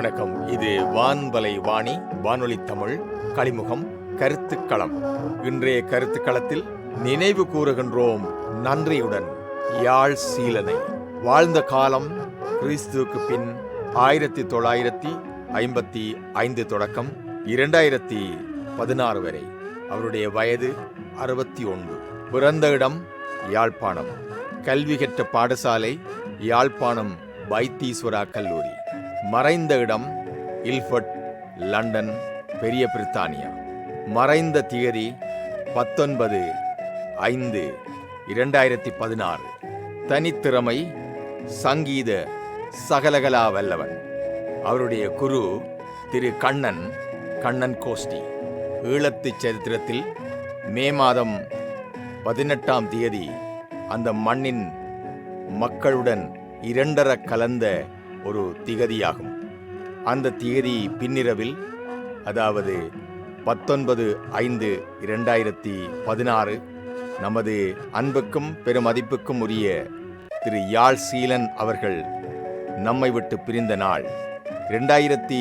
வணக்கம். இது வான்வலை வாணி வானொலி தமிழ் களிமுகம் கருத்துக்களம். இன்றைய கருத்துக்களத்தில் நினைவு கூறுகின்றோம் நன்றியுடன் யாழ் சீலனை. வாழ்ந்த காலம் கிறிஸ்துவுக்கு பின் ஆயிரத்தி தொள்ளாயிரத்தி ஐம்பத்தி ஐந்து தொடக்கம் இரண்டாயிரத்தி பதினாறு வரை. அவருடைய வயது அறுபத்தி ஒன்று. பிறந்த இடம் யாழ்ப்பாணம். கல்வி கற்ற பாடசாலை யாழ்ப்பாணம் வைத்தீஸ்வரா கல்லூரி. மறைந்த இடம் இல்ஃபர்ட் லண்டன் பெரிய பிரித்தானியா. மறைந்த தியதி பத்தொன்பது ஐந்து இரண்டாயிரத்தி பதினாறு. தனித்திறமை சங்கீத சகலகலா வல்லவன். அவருடைய குரு திரு கண்ணன் கண்ணன் கோஷ்டி. ஈழத்துச் சரித்திரத்தில் மே மாதம் பதினெட்டாம் தேதி அந்த மண்ணின் மக்களுடன் இரண்டர கலந்த ஒரு திகதியாகும். அந்த திகதி பின்னிரவில் அதாவது பத்தொன்பது ஐந்து இரண்டாயிரத்தி பதினாறு நமது அன்புக்கும் பெருமதிப்புக்கும் உரிய திரு யாழ் சீலன் அவர்கள் நம்மை விட்டு பிரிந்த நாள். ரெண்டாயிரத்தி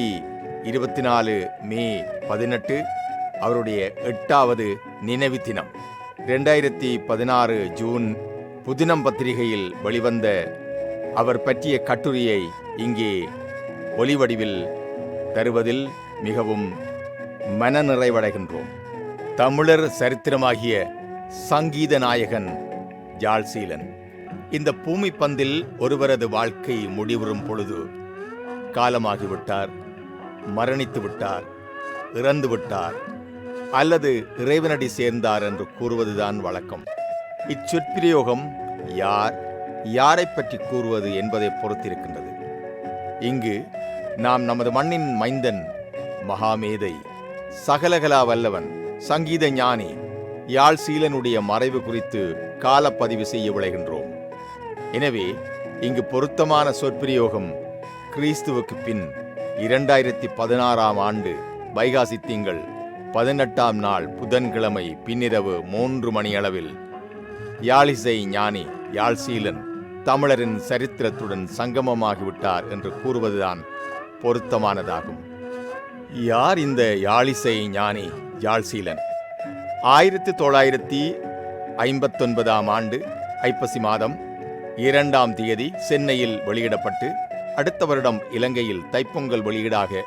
இருபத்தி நாலு மே பதினெட்டு அவருடைய எட்டாவது நினைவு தினம். ரெண்டாயிரத்தி பதினாறு ஜூன் புதினம் பத்திரிகையில் வெளிவந்த அவர் பற்றிய கட்டுரையை இங்கே ஒலிவடிவில் தருவதில் மிகவும் மனநிறைவடைகின்றோம். தமிழர் சரித்திரமாகிய சங்கீத நாயகன் ஜாழ்சீலன் இந்த பூமி பந்தில் ஒருவரது வாழ்க்கை முடிவுறும் பொழுது காலமாகிவிட்டார் மரணித்து விட்டார் இறந்து விட்டார் அல்லது இறைவனடி சேர்ந்தார் என்று கூறுவதுதான் வழக்கம். இச்சொற்பிரயோகம் யார்? யாரை பற்றி கூறுவது என்பதை பொறுத்திருக்கின்றது. இங்கு நாம் நமது மண்ணின் மைந்தன் மகாமேதை சகலகலா வல்லவன் சங்கீத ஞானி யாழ் சீலனுடைய மறைவு குறித்து காலப்பதிவு செய்ய விளைகின்றோம். எனவே இங்கு பொருத்தமான சொற்பிரயோகம் கிறிஸ்துவுக்கு பின் இரண்டாயிரத்தி பதினாறாம் ஆண்டு வைகாசி திங்கள் பதினெட்டாம் நாள் புதன்கிழமை பின்னிரவு மூன்று மணியளவில் யாழிசை ஞானி யாழ்சீலன் தமிழரின் சரித்திரத்துடன் சங்கமமாகிவிட்டார் என்று கூறுவதுதான் பொருத்தமானதாகும். யார் இந்த யாழிசை ஞானி யாழ்சீலன்? ஆயிரத்தி தொள்ளாயிரத்தி ஐம்பத்தொன்பதாம் ஆண்டு ஐப்பசி மாதம் இரண்டாம் தேதி சென்னையில் வெளியிடப்பட்டு அடுத்த வருடம் இலங்கையில் தைப்பொங்கல் வெளியீடாக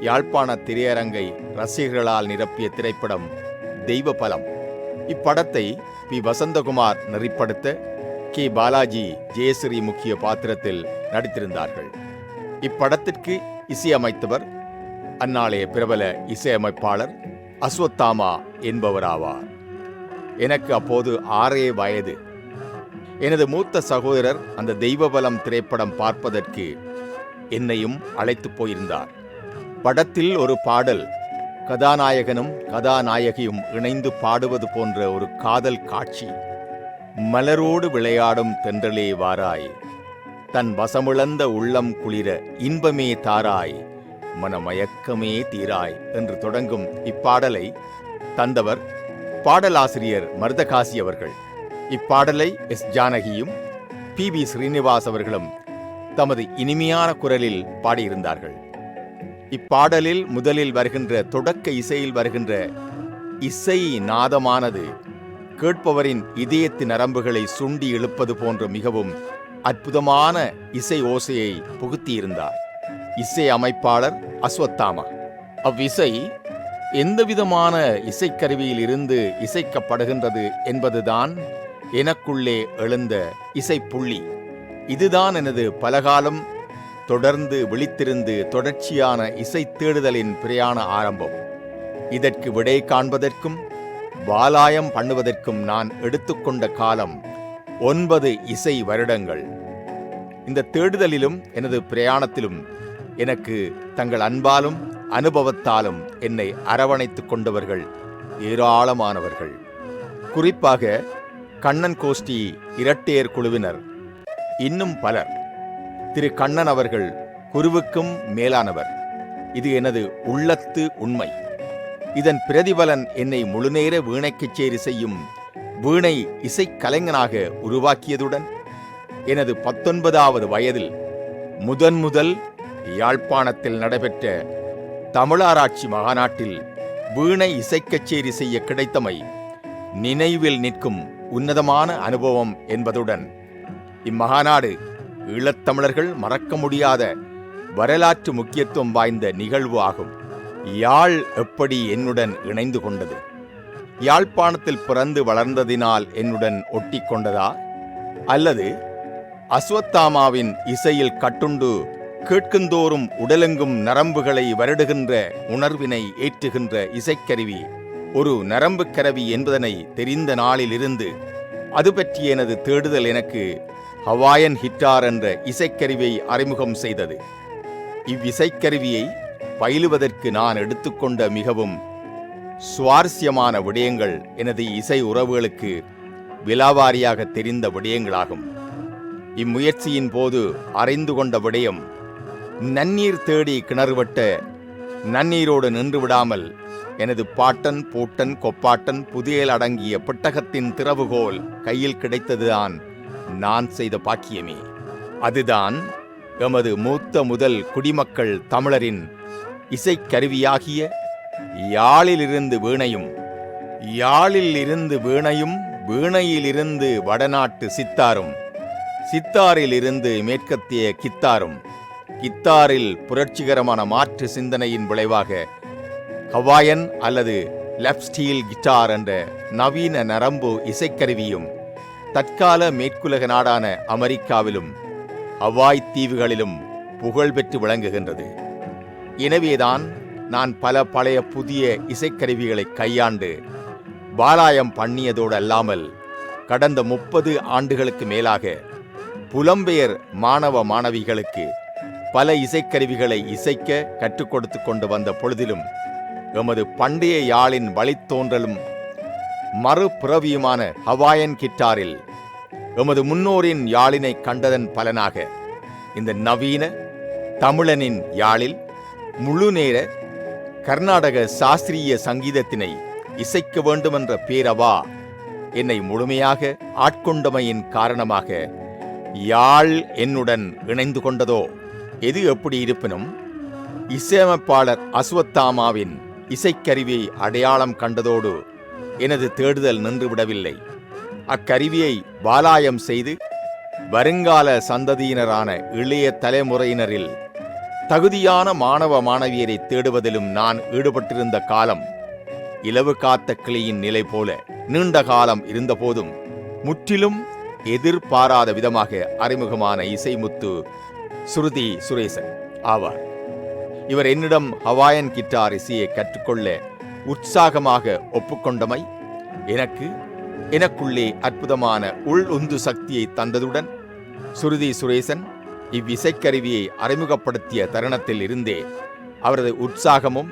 யாழ்ப்பாண திரையரங்கை ரசிகர்களால் நிரப்பிய திரைப்படம் தெய்வ பலம். இப்படத்தை பி. வசந்தகுமார் நெறிப்படுத்த கே பாலாஜி ஜெயஸ்ரீ முக்கிய பாத்திரத்தில் நடித்திருந்தார்கள். இப்படத்திற்கு இசையமைத்தவர் அந்நாளைய பிரபல இசையமைப்பாளர் அஸ்வத்தாமா என்பவராவார். எனக்கு அப்போது ஆறே வயது. எனது மூத்த சகோதரர் அந்த தெய்வபலம் திரைப்படம் பார்ப்பதற்கு என்னையும் அழைத்து போயிருந்தார். படத்தில் ஒரு பாடல் கதாநாயகனும் கதாநாயகியும் இணைந்து பாடுவது போன்ற ஒரு காதல் காட்சி மலரோடு விளையாடும் தென்றலே வாராய். தன் வசமிழந்த உள்ளம் குளிர இன்பமே தாராய். மனமயக்கமே தீராய் என்று தொடங்கும் இப்பாடலை தந்தவர் பாடலாசிரியர் மருதகாசி அவர்கள். இப்பாடலை எஸ் ஜானகியும் பி பி ஸ்ரீனிவாஸ் அவர்களும் தமது இனிமையான குரலில் பாடியிருந்தார்கள். இப்பாடலில் முதலில் வருகின்ற தொடக்க இசையில் வருகின்ற இசை நாதமானது கேட்பவரின் இதயத்து நரம்புகளை சுண்டி இழுப்பது போன்ற மிகவும் அற்புதமான இசை ஓசையை புகுத்தியிருந்தார். இசை அமைப்பாளர் அஸ்வத்தாமா. அவ்விசை எந்தவிதமான இசைக்கருவியில் இருந்து இசைக்கப்படுகின்றது என்பதுதான் எனக்குள்ளே எழுந்த இசைப்புள்ளி. இதுதான் எனது பலகாலம் தொடர்ந்து விழித்திருந்து தொடர்ச்சியான இசை தேடுதலின் பிரயாண ஆரம்பம். இதற்கு விடை காண்பதற்கும் வாலாயம் பண்ணுவதற்கும் நான் எடுத்துக்கொண்ட காலம் ஒன்பது இசை வருடங்கள். இந்த தேடுதலிலும் எனது பிரயாணத்திலும் எனக்கு தங்கள் அன்பாலும் அனுபவத்தாலும் என்னை அரவணைத்துக் கொண்டவர்கள் ஏராளமானவர்கள். குறிப்பாக கண்ணன் கோஷ்டி இரட்டையர் குழுவினர். இன்னும் பலர். திரு கண்ணன் அவர்கள் குருவுக்கும் மேலானவர். இது எனது உள்ளத்து உண்மை. இதன் பிரதிபலன் என்னை முழுநேர வீணை கச்சேரி செய்யும் வீணை இசைக்கலைஞனாக உருவாக்கியதுடன் எனது பத்தொன்பதாவது வயதில் முதன் முதல் யாழ்ப்பாணத்தில் நடைபெற்ற தமிழாராய்ச்சி மகாநாட்டில் வீணை இசைக்கச்சேரி செய்ய கிடைத்தமை நினைவில் நிற்கும் உன்னதமான அனுபவம் என்பதுடன் இம்மகாநாடு ஈழத்தமிழர்கள் மறக்க முடியாத வரலாற்று முக்கியத்துவம் வாய்ந்த நிகழ்வு ஆகும். யாழ் எப்படி என்னுடன் இணைந்து கொண்டது? யாழ்ப்பாணத்தில் பிறந்து வளர்ந்ததினால் என்னுடன் ஒட்டி கொண்டதா அல்லது அஸ்வத்தாமாவின் இசையில் கட்டுண்டு கேட்குந்தோறும் உடலெங்கும் நரம்புகளை வருடுகின்ற உணர்வினை ஏற்றுகின்ற இசைக்கருவி ஒரு நரம்பு கருவி என்பதனை தெரிந்த நாளிலிருந்து அது பற்றிய எனது தேடுதல் எனக்கு ஹவாயன் ஹிட்டார் என்ற இசைக்கருவியை அறிமுகம் செய்தது. இவ்விசைக்கருவியை பயிலுவதற்கு நான் எடுத்துக்கொண்ட மிகவும் சுவாரஸ்யமான விடயங்கள் எனது இசை உறவுகளுக்கு விலாவாரியாக தெரிந்த விடயங்களாகும். இம்முயற்சியின் போது அறிந்து கொண்ட விடயம் நன்னீர் தேடி கிணறுவட்ட நன்னீரோடு நின்று விடாமல் எனது பாட்டன் பூட்டன் கொப்பாட்டன் புதியல் அடங்கிய பெட்டகத்தின் திறவுகோல் கையில் கிடைத்ததுதான் நான் செய்த பாக்கியமே. அதுதான் எமது மூத்த முதல் குடிமக்கள் தமிழரின் இசைக்கருவியாகிய யாழிலிருந்து வீணையும் யாழில் இருந்து வீணையும் வீணையிலிருந்து வடநாட்டு சித்தாரும் சித்தாரிலிருந்து மேற்கத்திய கித்தாரும் கித்தாரில் புரட்சிகரமான மாற்று சிந்தனையின் விளைவாக ஹவாயன் அல்லது லெப்ஸ்டீல் கிட்டார் என்ற நவீன நரம்பு இசைக்கருவியும் தற்கால மேற்குலக நாடான அமெரிக்காவிலும் ஹவாய் தீவுகளிலும் புகழ்பெற்று விளங்குகின்றது. எனவேதான் நான் பல பழைய புதிய இசைக்கருவிகளை கையாண்டு பாலாயம் பண்ணியதோடு அல்லாமல் கடந்த முப்பது ஆண்டுகளுக்கு மேலாக புலம்பெயர் மாணவ மாணவிகளுக்கு பல இசைக்கருவிகளை இசைக்க கற்றுக் கொடுத்து கொண்டு வந்த பொழுதிலும் எமது பண்டைய யாழின் வழித்தோன்றலும் மறுபிறவியுமான ஹவாயன் கிட்டாரில் எமது முன்னோரின் யாழினை கண்டதன் பலனாக இந்த நவீன தமிழனின் யாழில் முழு நேர கர்நாடக சாஸ்திரிய சங்கீதத்தினை இசைக்க வேண்டுமென்ற பேரவா என்னை முழுமையாக ஆட்கொண்டமையின் காரணமாக யாழ் என்னுடன் இணைந்து கொண்டதோ எது எப்படி இருப்பினும் இசையமைப்பாளர் அஸ்வத்தாமாவின் இசைக்கருவியை அடையாளம் கண்டதோடு எனது தேடுதல் நின்றுவிடவில்லை. அக்கருவியை பாலாயம் செய்து வருங்கால சந்ததியினரான இளைய தலைமுறையினரில் தகுதியான மாணவ மாணவியரை தேடுவதிலும் நான் ஈடுபட்டிருந்த காலம் இலவு காத்த கிளியின் நிலை போல நீண்ட காலம் இருந்தபோதும் முற்றிலும் எதிர்பாராத விதமாக அறிமுகமான இசைமுத்து சுருதி சுரேசன் ஆவார். இவர் என்னிடம் ஹவாயன் கிட்டார் இசையை கற்றுக்கொள்ள உற்சாகமாக ஒப்புக்கொண்டமை எனக்கு எனக்குள்ளே அற்புதமான உள் உந்து சக்தியை தந்ததுடன் சுருதி சுரேசன் இவ்விசைக்கருவியை அறிமுகப்படுத்திய தருணத்தில் இருந்தே அவரது உற்சாகமும்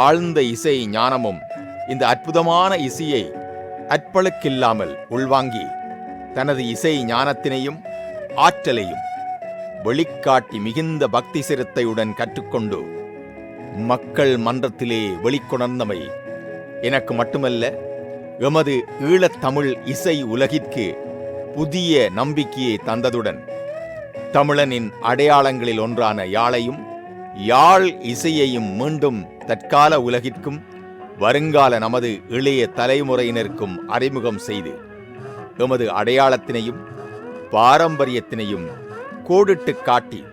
ஆழ்ந்த இசை ஞானமும் இந்த அற்புதமான இசையை அற்பழுக்கில்லாமல் உள்வாங்கி தனது இசை ஞானத்தினையும் ஆற்றலையும் வெளிக்காட்டி மிகுந்த பக்தி சிறுத்தையுடன் கற்றுக்கொண்டு மக்கள் மன்றத்திலே வெளிக்கொணர்ந்தமை எனக்கு மட்டுமல்ல எமது ஈழத்தமிழ் இசை உலகிற்கு புதிய நம்பிக்கையை தந்ததுடன் தமிழனின் அடையாளங்களில் ஒன்றான யாழையும் யாழ் இசையையும் மீண்டும் தற்கால உலகிற்கும் வருங்கால நமது இளைய தலைமுறையினருக்கும் அறிமுகம் செய்து எமது அடையாளத்தினையும் பாரம்பரியத்தினையும் கோடிட்டு காட்டி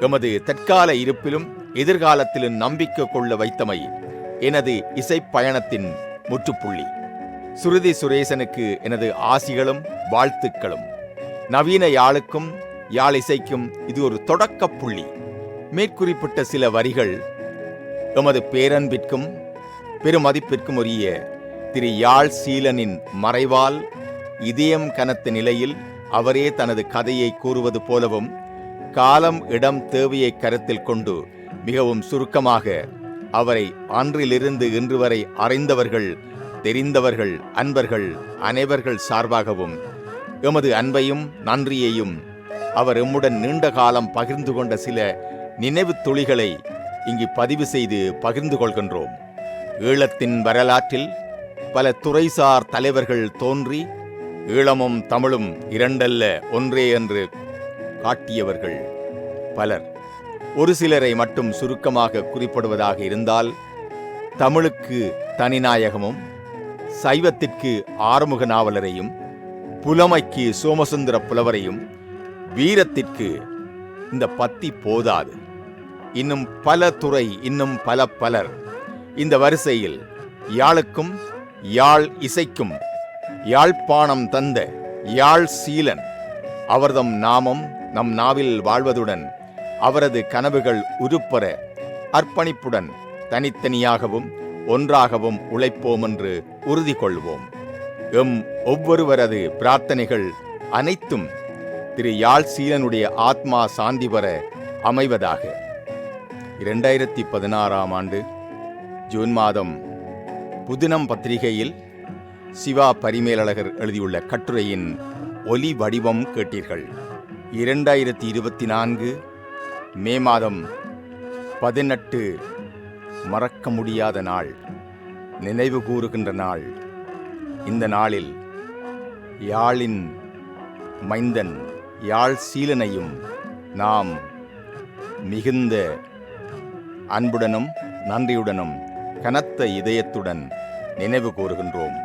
எமது தற்கால இருப்பிலும் எதிர்காலத்திலும் நம்பிக்கை கொள்ள வைத்தமை எனது இசைப்பயணத்தின் முற்றுப்புள்ளி. சுருதி சுரேசனுக்கு எனது ஆசிகளும் வாழ்த்துக்களும். நவீன யாழுக்கும் யாழ் இசைக்கும் இது ஒரு தொடக்கப் புள்ளி. மேற்குறிப்பிட்ட சில வரிகள் எமது பேரன்பிற்கும் பெருமதிப்பிற்கும் உரிய திரு யாழ் சீலனின் மறைவால் இதயம் கனத்த நிலையில் அவரே தனது கதையை கூறுவது போலவும் காலம் இடம் தேவையை கருத்தில் கொண்டு மிகவும் சுருக்கமாக அவரை அன்றிலிருந்து இன்று வரை அறிந்தவர்கள் தெரிந்தவர்கள் அன்பர்கள் அனைவர்கள் சார்பாகவும் எமது அன்பையும் நன்றியையும் அவர் எம்முடன் நீண்ட காலம் பகிர்ந்து கொண்ட சில நினைவு துளிகளை இங்கு பதிவு செய்து பகிர்ந்து கொள்கின்றோம். ஈழத்தின் வரலாற்றில் பல துறைசார் தலைவர்கள் தோன்றி ஈழமும் தமிழும் இரண்டல்ல ஒன்றே என்று காட்டியவர்கள் பலர். ஒரு சிலரை மட்டும் சுருக்கமாக குறிப்பிடுவதாக இருந்தால் தமிழுக்கு தனிநாயகமும் சைவத்திற்கு ஆறுமுக நாவலரையும் புலமைக்கு சோமசுந்தர புலவரையும் வீரத்திற்கு இந்த பத்தி போதாது. இன்னும் பல துறை இன்னும் பல பலர் இந்த வரிசையில் யாழுக்கும் யாழ் இசைக்கும் யாழ்ப்பாணம் தந்த யாழ் சீலன் அவர்தம் நாமம் நம் நாவில் வாழ்வதுடன் அவரது கனவுகள் உருப்பெற அர்ப்பணிப்புடன் தனித்தனியாகவும் ஒன்றாகவும் உழைப்போம் என்று உறுதி கொள்வோம் எம் ஒவ்வொருவரது பிரார்த்தனைகள் அனைத்தும் திரு யாழ் சீலனுடைய ஆத்மா சாந்தி பெற அமைவதாக. இரண்டாயிரத்தி பதினாறாம் ஆண்டு ஜூன் மாதம் புதினம் பத்திரிகையில் சிவா பரிமேலழகர் எழுதியுள்ள கட்டுரையின் ஒலி வடிவம் கேட்டீர்கள். இரண்டாயிரத்தி இருபத்தி நான்கு மே மாதம் பதினெட்டு மறக்க முடியாத நாள் நினைவு கூறுகின்ற நாள். இந்த நாளில் யாழின் மைந்தன் யாழ் சீலனையும் நாம் மிகுந்த அன்புடனும் நன்றியுடனும் கனத்த இதயத்துடன் நினைவு கூறுகின்றோம்.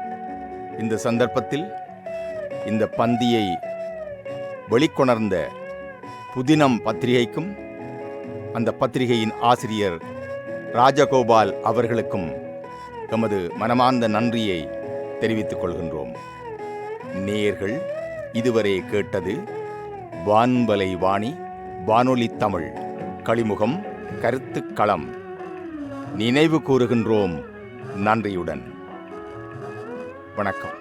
இந்த சந்தர்ப்பத்தில் இந்த பந்தியை வெளிக்கொணர்ந்த புதினம் பத்திரிகைக்கும் அந்த பத்திரிகையின் ஆசிரியர் ராஜகோபால் அவர்களுக்கும் எமது மனமார்ந்த நன்றியை தெரிவித்துக் கொள்கின்றோம். நேர்கள் இதுவரை கேட்டது வான்பலை வாணி வானொலி தமிழ் களிமுகம் கருத்துக்களம் நினைவு கூறுகின்றோம் நன்றியுடன். வணக்கம்.